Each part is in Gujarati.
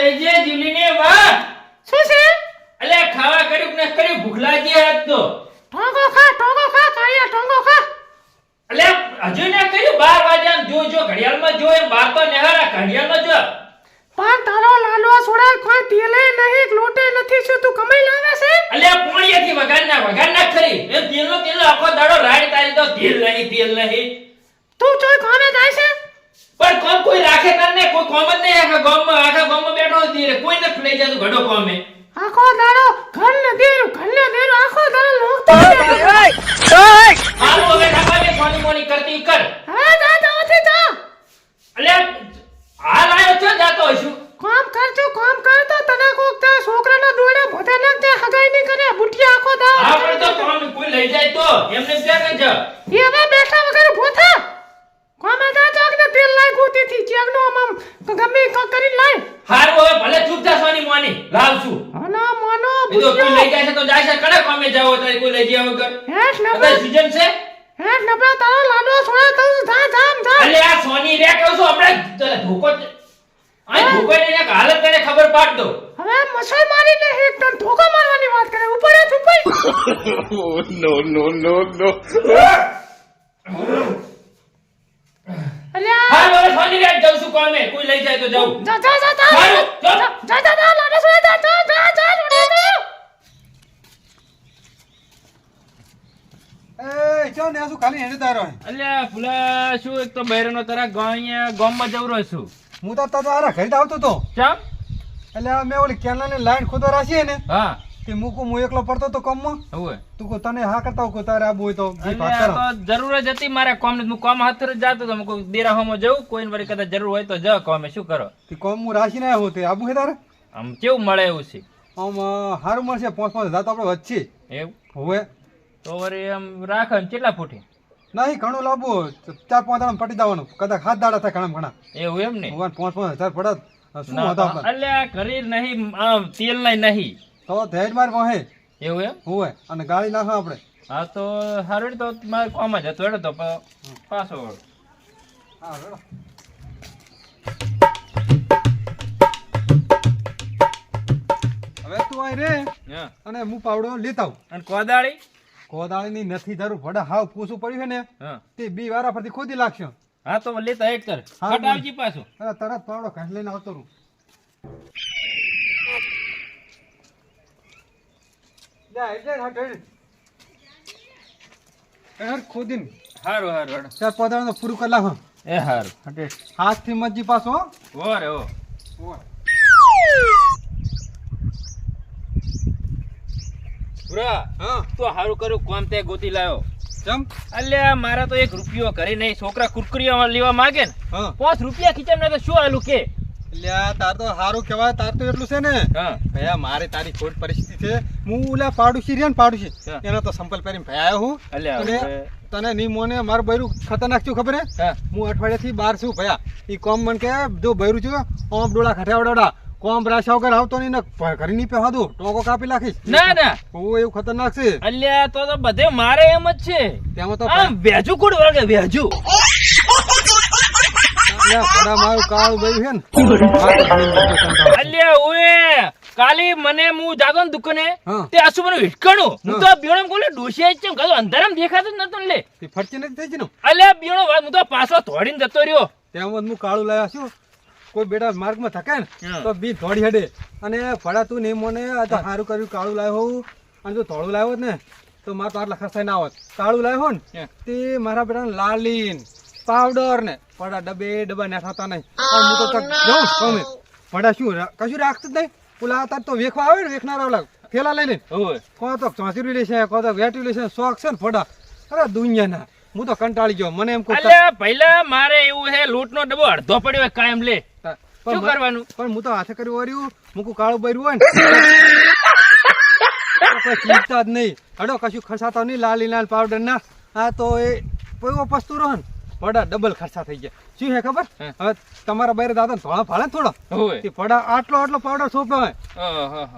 સહેજે જીલીને વાહ શું છે? અલે ખાવા કર્યું ને કર્યું? ભૂખ લાગી આજ તો. ટોંગો ખા ટોંગો ખા કાયા ટોંગો ખા. અલે હજુ ને કર્યું? બાર વાગ્યા જો જો ઘડિયાળમાં જો એમ બાપ નેહારા ઘડિયાળમાં જો પણ તારો લાલવા સોડા કોઈ તેલે નહીં લોટે નથી શું તું કમાઈ લાવે છે? અલ્યા પોણીયાથી વગાડ ના વગાડ ના ખરી એ તેલનો તેલ આખો દાડો રાડ તારી તો તેલ નહીં તેલ નહીં. તું ચોય કોમે જાય છે? પણ કોમ કોઈ રાખે તને કોઈ કોમ જ નહીં આખા ગામમાં આખા ગામમાં બેઠો હતી રે કોઈ નથી લઈ જતું ઘડો કોમે આખો દાડો ઘર ને દેરું ઘર ને દેરું. આખો દાડો લોકતો હારું હવે નકામી કોની મોની કરતી કર. હા જા ઓથે જા. અલે હાલ આયો છે જાતો હશું? કામ કરજો કામ કર તો તને કોક તે છોકરાના દોડે ભોતે નાખ તે હગાઈ નહીં કરે બુટિયા આખો દાડો. આપણે તો કોમ કોઈ લઈ જાય તો એમને ક્યાં જ એ હવે બેઠા વગર ભોથા કોમે જા જાગ ને તેલ લાય ગોતીથી ચેગનો આમ આમ ગમે ક કરી લાય હારું હવે ભલે ચૂપ થા સોની મોની લાવશું અના મોનો એ તો કોઈ લઈ જાય છે તો જાય છે કડે કોમે જાવ તારે કોઈ લઈ ગયા વગર. હેઠ નબળા અત્યારે સીઝન છે? હેઠ નબળા તારો લાડો છોડા કહું જા જામ જા. અલે આ સોની રે કહું છું હમણાં ધોકો જ- ધોકો ને એક હાલત તને ખબર પાડ દો હવે મસાઈ મારીને એક ટન ધોકો મારવાની વાત કરે. ઉપર જ ઉપર no, no, no, no. અલ્યા હારું હવે સોની રે જાઉં છું કોમે. કોઈ લઈ જાય તો જાઉં. જા જા જા જા. જા. જા. જા જા જા જા જા જા જા જા. એ ને શું ખાલી હેડે તારો અલ્યા ફુલા શું એક તો બહેરનો તારા ગામ ગામમાં જવરો છું. હું તો તારા ઘરે જ આવતો તો. ચમ? એટલે મેં ઓલી કેનાલની લાઈન ખોદવા રાખી ને હા. તે મૂકું હું એકલો પડતો તો કમમાં. હવે તું કહું તને હા કરતા હું તારે આબુ હોય તો બે ભાગ અલ્યા કરો. તો જરૂર જ હતી મારે કોમ હું કોમ હાથ જાતો તો કોઈ દેરાહોમાં જવું કોઈને વળી કદાચ જરૂર હોય તો જ કોમે શું કરો? તે કોમ હું રાશી ને તે આબુ હે તારે? આમ કેવું મળે એવું છે? આમ સારું હારું મળશે પાંચ પાંચ હજાર તો આપણે વચ્ચે એવું? હવે તો વળી એમ રાખે ને કેટલા ફૂટી? નહીં ઘણું લાવવું ચાર પાંચ દાડા પટી જવાનું. કદાચ હાથ દાડા થાય ઘણા ઘણા. એવું એમ ને? પાંચ પાંચ હજાર પડત શું હતો અલ્યા કરી નહીં આમ તેલ નહીં. તો ધેજ માર વાહે. એવું એમ? હોય અને ગાડી નાખો આપણે. હા તો હારું તો મારે કોમ જ હતો. એટલે તો પાછો વળો. હા. હવે તું આય રે. હા. અને હું પાવડો લેતા આવું. અને કોદાળી? કોદાળીની નથી જરૂર ભડા હાવ પૂછું પડ્યું છે ને તે બી વારા પરથી ખોદી લાગશે. હા તો લેતા હેડ કર. હટાવજી પાછો. અરે તરત પાવડો કાઢી લઈને આવતો રહું. જા, એટલે હટ, હેડ. હેડ, ખોદીને. હારું હારું હારું. ચાર પૂરું કરી એ હારું. હટે હાથથી મજી પાછો હો. ઓ. રે પૂરા હા. તો હારું કર્યું કોમ તે ગોતી લાયો. ચમ? અલ્યા મારા તો એક રૂપિયો ઘરે નહીં છોકરા કુરકુરીઓ લેવા માંગે ને. પાંચ રૂપિયા ખીચામ ને તો શું આલું કે? એટલે તાર તો સારું કહેવાય તાર તો એટલું છે ને. હા. ભયા મારે તારી ખોટ પરિસ્થિતિ છે. હું ઓલા પાડોશી રે ને પાડોશી. એનો તો સંપલ પહેરીને ભયા હું. અને તને ની મોને મારું બૈરું ખતરનાક છું ખબર હે? હા. હું અઠવાડિયાથી બહાર છું ભયા. ઈ કોમ મન કે જો બૈરું છું ઓમ ડોળા ખટાવડાવડા. કોમ રાશા વગર આવતો નહીં ને ઘરે નહીં પહેવા દો ટોકો કાપી નાખીશ. ના ના. ઓ એવું ખતરનાક છે. અલ્યા તો તો બધે મારે એમ જ છે. તેમાં તો આમ વેજુ કોડ વળગે? વેજુ. અલ્યા મારું કાળ બૈરું છે ને. અલ્યા ઓએ કાલી મને હું જાતો ને દુકાને તે આસુ મને વિટકણું. હું તો બીણો કોલે ડોશિયા છે કાતો અંધારામ દેખાતો નતો લે. તે ફરતી નથી થઈ ગઈ ને. અલ્યા બીણો હું તો પાછો તોડીને જતો રહ્યો. તેમ હું કાળું લાવ્યા છું. કોઈ બેટા માર્ગમાં થકે ને તો બી દોડી હેડે. અને ફળાતું તું નહીં મને આ તો સારું કર્યું કાળું લાવ્યો હોઉં. અને જો ધોળું લાવ્યો ને તો મારે તો આટલા ખર્ચા ના આવત કાળું લાવ્યો ને તે મારા બેટાને લાલીન પાવડર ને. ફળા ડબે ડબ્બા નેઠાતા નહીં. હું તો તક જાઉં ગમે. પડા શું કશું રાખતું જ નહીં. પેલા તાર તો વેખવા આવે ને વેખનારા ઓલા થેલા લઈ લઈને. કોણ તો ચોસી લેશે કોણ તો વેટી લેશે શોખ છે ને ફોડા. અરે દુનિયાના. હું તો કંટાળી ગયો. મને એમ કોઈ પહેલા મારે એવું હે લૂંટનો ડબ્બો અડધો પડ્યો હોય કાયમ લે. પણ શું કરવાનું? પણ હું તો હાથે કર્યું વર્યું મૂકું કાળું બૈરું હોય ને કોઈ ચિંતા જ નહીં. હડો કશું ખસાતો નહીં લાલી લાલ પાવડર ના. આ તો એ કોઈ પસ્તુ રહો ને. પડા ડબલ ખર્ચા થઈ ગયા. શું હે ખબર. હવે તમારા બૈરે દાદા ને ધોળા ફાળે થોડો? તે પડા આટલો આટલો પાવડર સોંપે હોય.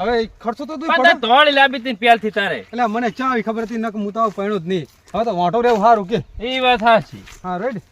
હવે ખર્ચો તો તું પાછા લાંબી લાવી હતી પ્યાલથી તારે. એટલે મને ચા ખબર હતી નક મુતાવ પૈણું જ નહીં. હવે તો વાંટો રહેવું સારું કે. એ વાત સાચી. હા રેડી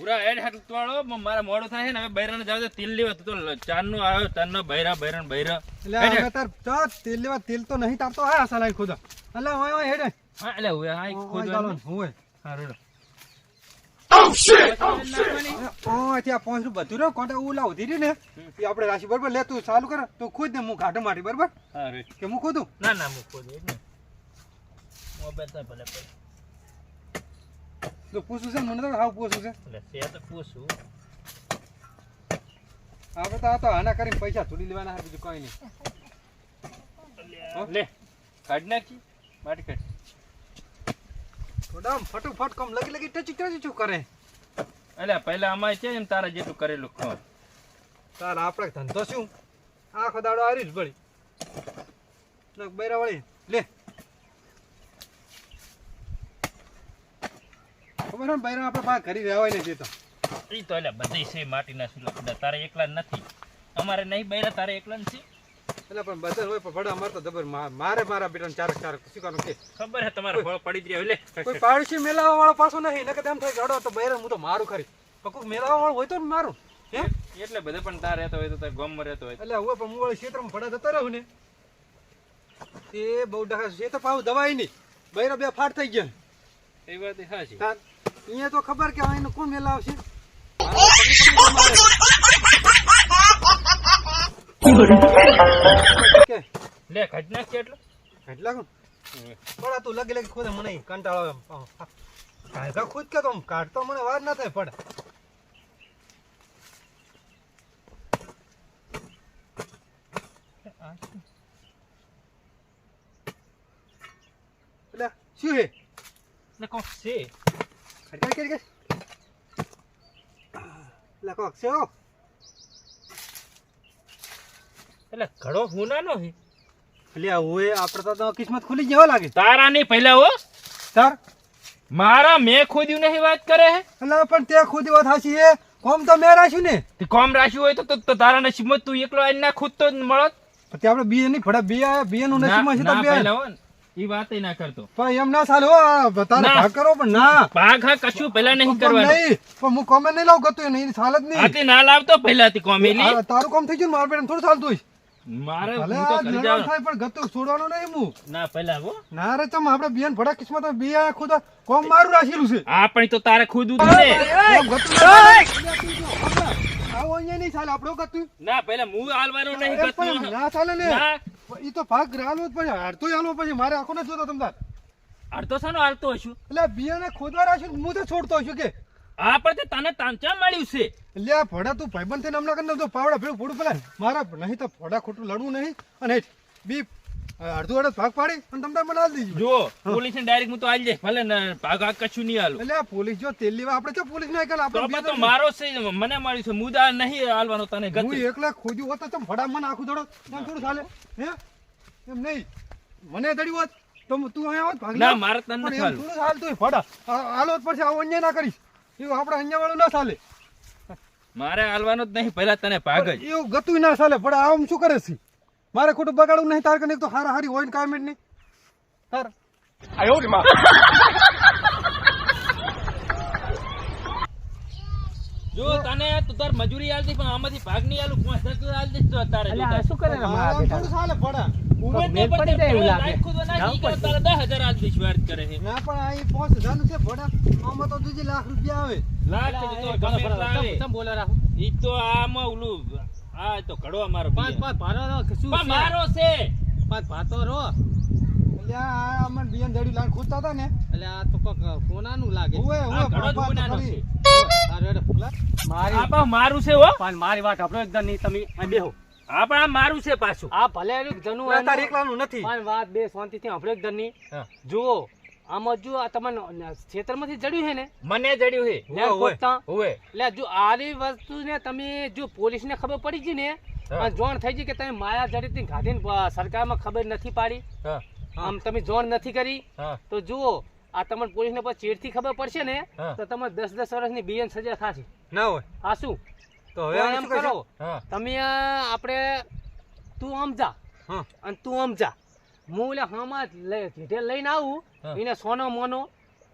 પૂરા એડ હાથ ઉતવાળો મારા મોડો થાય છે ને હવે બૈરાને જાવ તો તેલ લેવા. તું ચારનો આવ્યો ચારનો બૈરા બૈરા બૈરા. એટલે હવે તાર તો તેલ લેવા તેલ તો નહીં તાર તો આ સલાઈ ખોદા. એટલે ઓય ઓય હેડે. હા એટલે હવે ખોદવાનું. ચાલો હોય હા રેડો. ઓય ત્યાં પાંચ બધું રહ્યો. કોન્ટા ઉલા ઉધી ને એ આપણે રાશી બરોબર લે તું ચાલુ કર. તું ખુદ ને હું ઘાટો મારી બરોબર? હા રે કે હું ખોદું? ના ના હું ખુદ ને મોબાઈલ તો ભલે પડે. તો પૂછું છે મને તો હાવ પૂછું છે. એટલે તો પૂછું. આપણે તો આ તો આના કરીને પૈસા થોડી લેવાના છે બીજું કઈ નહીં. લે. કાઢ નાખી માટી કાઢ. થોડા ફટોફટ કમ લગી લગી ટચી ટચી કરે? એટલે પહેલા અમારે છે એમ તારા જેટલું કરેલું ખો તાર આપણે ધંધો શું? આખો દાડો હારી જ ભળી બૈરા વળી લે. ખબર ને બૈરા આપણે પાસે કરી રહ્યા હોય ને જે તો એ તો એટલે બધી છે માટીના સુલા. તારે એકલા નથી. અમારે નહીં બૈરા તારે એકલા છે એટલે પણ બધા હોય પણ ભડા તો જબર મારે મારા બેટા ચાર ચાર શીખવાનું કે ખબર હે તમારે ફળ પડી જ રહ્યો લે. કોઈ પાડોશી મેલાવા વાળો પાછો નહીં નકર થાય કે તો બૈરા હું તો મારું ખરી. પણ કોઈ મેલાવા વાળો હોય તો મારું હે? એટલે બધે પણ તાર રહેતો હોય તો તાર ગામમાં રહેતો હોય. એટલે હવે પણ હું ક્ષેત્રમાં ભડા જતો રહું ને. એ બહુ ડખા છે તો પાછું દવાઈ નહીં. બૈરા બે ફાટ થઈ ગયા. એ વાત તાર અહીંયા તો ખબર કે અહીંનું કોણ મેલા આવશે મારે પકડી પકડી કે લે કાઢ નાખ એટલું. એટલા કોણ પણ તું લગી લગી ખોદે મને કંટાળો એમ કાઢતા ખુદ કે તો આમ કાઢતો મને વાર ના થાય પડે એટલે શું હે ને કોણ છે? કરી ગઈ એટલે કોક છે હો એટલે ઘડો હુનાનો છે. એટલે હોય આપણે તો- તો કિસ્મત ખુલી જવા લાગે. તારા નહીં પહેલા હો. તાર? મારા મેં ખોદ્યું નહીં વાત કરે હે? એટલે પણ તે ખુદ વાત હાચી હે. કોમ તો મેં રાખ્યું ને. તે કોમ રાખ્યું હોય તો તારા નસીબમાં તું એકલો આઈને ના ખુદ તો જ મળત. પછી આપણે બીએ નહીં ફડા બે આયા બે નું નસીબમાં છે તો બે. ઈ વાતય ના કરતો. પણ એમ ના ચાલે હો આ તારે ના. ભાગ કરો પણ ના. ભાગ હા કશું પહેલા નહીં કરવાનું. નહીં પણ હું કોમે નહીં લાવ ગતું નહીં ચાલે જ નહીં. આથી ના લાવતો પહેલાથી કોમેલી આ તારું કામ થઈ ગયું ને મારા થોડું ચાલતું મારે હું તો કરી લડવાનું થાય પણ ગતું છોડવાનો નહીં હું. ના પહેલા હો. ના રે ચમ આપણે બેન ભડા કિસ્મત બે આયા ખુદ કોમ મારું રાખેલું છે. આ પણ તો તારે ખુદ ગતું ચાલે. આવો અહીંયા નહીં ચાલે આપણો ગતું. ના પહેલા હું હાલવાનું નહીં ના ચાલે ને. ઈ તો ભાગ હાલવો જ હારતો હાલવો પછી મારે આખો નથી જોતો તમતાર. અડધો સાનો હાલતો હશું? એટલે બિયાને ખોદવા રાખ્યું હું તો છોડતો હશું કે. આ પણ તે તને તાંચા મળ્યું છે. એટલે આ ભડા તું ભાઈબંધ થઈને હમણાં કરી તો પાવડા ભેળું ફોડું પેલા મારા નહીં તો ફોડા ખોટું લડવું નહીં. અને બી અડધું અડધ ભાગ પાડી અને તમને મને હાલ દીજો જો પોલીસ ને ડાયરેક્ટ હું તો આલી જાય ભલે ને ભાગ આ કશું નહીં આલું. એટલે પોલીસ જો તેલ લેવા આપણે જો પોલીસ ને કાલ આપણે તો મારો છે મને મારી છે. મુદા નહીં આલવાનો તને હું એકલા ખોદ્યું હોત તો ફડા મને આખું થોડો થોડું ચાલે. હે? એમ નહીં. મને દડ્યું હોત તો તું અહીંયા હોત ભાગ ના મારે તને નથી આલું. થોડું હાલતું હોય. ભડા આ- હાલો જ પડશે આવું અન્યાય ના કરીશ. એવું આપણે અન્યાય વાળું ના ચાલે. મારે આલવાનો જ નહીં પહેલા તને ભાગ જ. એવું ગતું ના ચાલે. પણ આમ શું કરે છે? મારે ખોટું બગાડવું નહીં તાર કને તો હારા હારી હોય ને કામ જ નહીં તાર જો તને તું તાર મજૂરી આલતી પણ આમાંથી ભાગ નહીં આલું પાંચ હજાર આલતી આલ તો તારે એટલે શું કરે ને મારા બેટા? સાલે પડા. મેલ નહીં પડી જાય એવું લાગે. તારે દસ કરે છે. ના પણ આ છે ભડા આમાં તો બીજી લાખ રૂપિયા આવે. લાખ તો તો ગમે એટલા આવે. બોલો રાખો? ઈ તો આમાં ઓલું આ તો ઘડો મારો પાંચ. પાંચ ભારો રો શું છે? મારો છે. પાંચ ભાતો રો. એટલે આ અમને બિયન લાખ ખોદતા હતા ને. એટલે આ તો કોક કોનાનું લાગે ઘડો. છે મારી આ મારું છે હો. પણ મારી વાત આપણો એકદમ નહીં તમે અહીં બેહો. પણ આ મારું છે પાછું. આ ભલે જનુ જનું એટલે તાર એનું- એકલાનું નથી. પણ વાત બે શાંતિથી આપણો એકદમ નહીં. જુઓ આમાં જો આ તમને ક્ષેત્રમાંથી જડ્યું છે ને? મને જડ્યું છે. એટલે જો આરી વસ્તુને તમે જો પોલીસને ખબર પડી ગઈ ને જોણ થઈ ગઈ કે તમે માયા જડીથી ગાંધીને અ, સરકારમાં ખબર નથી પાડી? આમ તમે જોણ નથી કરી? તો જુઓ આ તમને પોલીસને પર ચેડથી ખબર પડશે ને તો તમારે દસ દસ વર્ષની બીએન સજા થશે. ના હોય. આ શું? તો હવે એમ કરો તમે આપડે આપણે તું આમ જા. અને તું આમ જા. હું એટલે હમા જેઠે લઈને આવું એને સોનો મોનો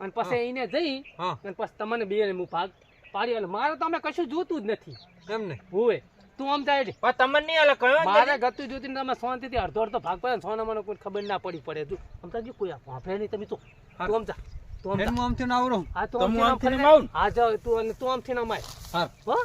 અને પછી એને જઈ અને પછી તમને બે હું ભાગ પાડી એટલે મારે તો અમે કશું જોતું જ નથી. એમ ને? હોય તું આમ જાય પણ તમને નહીં હાલે કયો મારે ગતું જોતી તમે શાંતિથી અડધો અડધો ભાગ પડે સોના મને કોઈ ખબર ના પડી પડે. તું આમ જો કોઈ વાંફે નહીં તમે તો. તું આમ જા. તું આમ. આમથી ના આવરો. હા તો આમથી ના આવું? હા તું તું આમથી ના માય હો?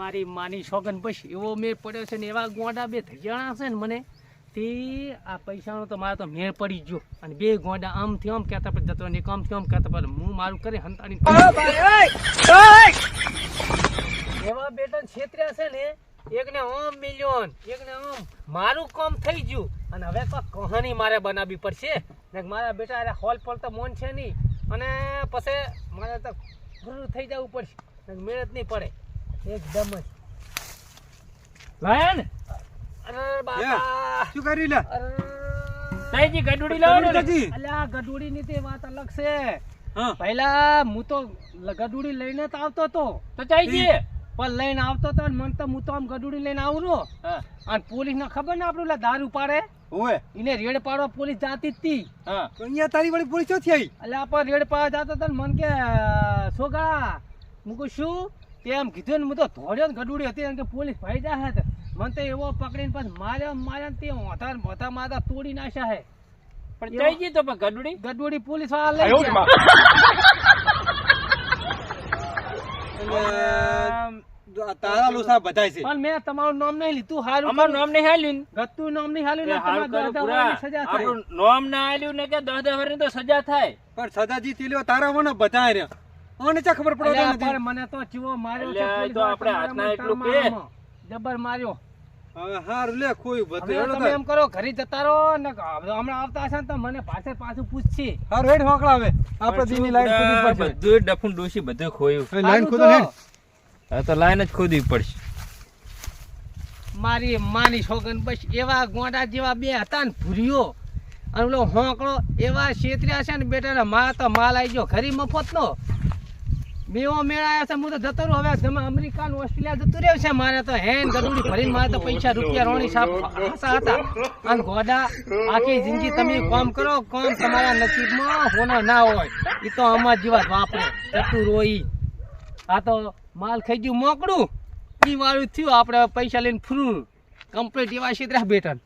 મારી માની શોગન પછી એવો મેળ પડ્યો છે ને એવા ગોંડા બે થઈ જણા છે ને મને, તે આ પૈસાનો તો મારે તો મેળ પડી ગયો. અને બે ગોંડા આમથી આમ કહેતા પછી જતો ને આમથી આમ કહેતા પછી હું મારું કરી હંતાડી. એવા બેટન છેતર્યા છે ને, એકને ઓમ મિલિયન એકને ઓમ મારું કામ થઈ ગયું. અને હવે તો કહાની મારે બનાવવી પડશે. ને મારા બેટા અરે હોલ પર તો મોન છે નહીં. અને પછી મારે તો ગુરુ થઈ જવું પડશે. મહેનત નહીં પડે. એકદમ જ. લાયન? અરે બાપા. શું કરી લે? અરે. તાઈજી ગડુડી લાવો ને અલ્યા ગડુડી ની તે વાત અલગ છે. પહેલા હું તો ગડુડી લઈને જ આવતો હતો તો ચાઈજી પણ લઈને આવતો હતો ને મને તો હું તો આમ ગડુડી લઈને આવું નો અને પોલીસ ને ખબર ને આપડું દારૂ પાડે. ઓય એને રેડ પાડવા પોલીસ જાતી હતી તી. હા. તો અહીંયા તારી વાળી પોલીસ ચોથી આવી એટલે આપણે રેડ પાડવા જતો હતા ને મને કે છોકરા હું શું તે એમ કીધું ને હું તો ધોડ્યો ને ગડુડી હતી કે પોલીસ ભાઈ જા હે મને તો એવો પકડીને પછી માર્યો માર્યા તે ઓથા ઓથા માથા તોડી નાખ્યા હે. પણ ચાઈજી તો પણ ગડુડી? ગડુડી પોલીસવાળા લઈ ગયા. તારા લોસા બધાય છે. પણ મેં તમારું નામ નહીં લીધું હારું અમારું નામ નહીં હાલ્યું ગત્તું નામ નહીં હાલ્યું ને તમારે દસ સજા થાય. નામ ના આલ્યું ને કે દસ દસ તો સજા થાય. પણ સદાજી તીલ્યો તારા મને બધા રહ્યા. મને ચા ખબર પડે નથી મને તો ચીવો માર્યો છે એ તો આપણે હાથના એટલું કે. જબર માર્યો. હવે હાર લે કોઈ બધું હવે તમે એમ કરો ઘરે જતા રહો ને હમણાં આવતા હશે ને તો મને પાછળ પાછું પૂછશે. હાર હેડ હોકળા હવે. આપણે દીની લાઈન ખોદવી પડશે. બધું ડફું ડોસી બધું ખોયું. લાઈન ખોદો. હેડ. હવે તો લાઈન જ ખોદવી પડશે. મારી માની છોકન બસ એવા ગોંડા જેવા બે હતા ને ભૂર્યો અને પેલો હોંકળો એવા છેતર્યા છે ને બેટા મારા તો માલ આવી ગયો ઘરી મફત નો બેવો મેળાયા છે, હું તો જતો રહું હવે તમે અમેરિકા ઓસ્ટ્રેલિયા જતું રહ્યું છે. મારે તો હેન ગડુડી ભરીને મારે તો પૈસા રૂપિયા રોણી સાફ હાસા હતા. અને ગોડા, આખી જિંદગી તમે કામ કરો, કામ તમારા નસીબમાં હોના ના હોય. એ તો અમાર જીવા વાપરો જતું રોઈ આ તો માલ ખાઈ ગયું મોકડું એ વાળું થયું, આપણે પૈસા લઈને ફ્રૂ. કમ્પ્લીટ એવા ક્ષેત્ર બેટર